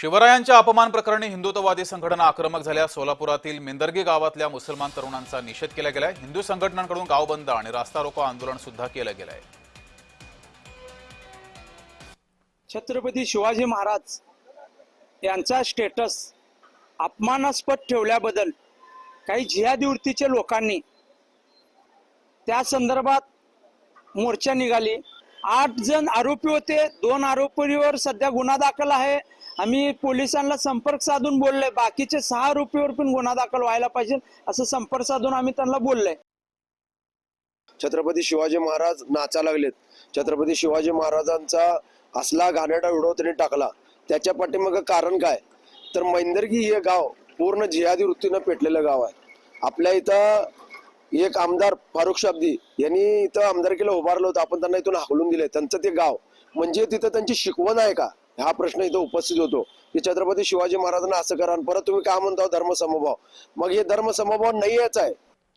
शिवरायांच्या अपमान प्रकरणी हिंदुत्ववादी संघटना आक्रमक झाल्या. सोलापुरातील मेंदर्गी गावातल्या मुसलमान तरुणांचा निषेध केला गेलाय. हिंदू संघटनांकडून गाव बंद आणि रास्ता रोको आंदोलन सुद्धा केलं गेलंय. छत्रपती शिवाजी महाराज यांचा स्टेटस अपमानास्पद ठेवल्याबद्दल काही जिहादी वृत्तीचे लोकांनी त्या संदर्भात मोर्चा निघाली. आठ जण आरोपी होते. दोन आरोपीवर सध्या गुन्हा दाखल आहे. आम्ही पोलिसांना संपर्क साधून बोललोय. बाकीचे सहा रुपयेवर पण गुन्हा दाखल व्हायला पाहिजे असं संपर्क साधून आम्ही त्यांना बोललोय. छत्रपती शिवाजी महाराज नाचा लागलेत. छत्रपती शिवाजी महाराजांचा असला घाणेटा व्हिडिओ त्यांनी टाकला. त्याच्या पाठीमागं कारण काय? तर मैंदर्गी हे गाव पूर्ण जिहादी वृत्तीनं पेटलेलं गाव आहे. आपल्या इथं एक आमदार फारुख शाब्दी यांनी इथं आमदारकीला उभारलं होतं. आपण त्यांना इथून हाकलून दिले त्यांचं ते गाव. म्हणजे तिथं त्यांची शिकवण आहे का? हा प्रश्न इथं उपस्थित होतो की छत्रपती शिवाजी महाराजांना असं करा परत तुम्ही काय म्हणता हो, धर्मसमभाव? मग हे धर्मसमभाव नाहीच आहे.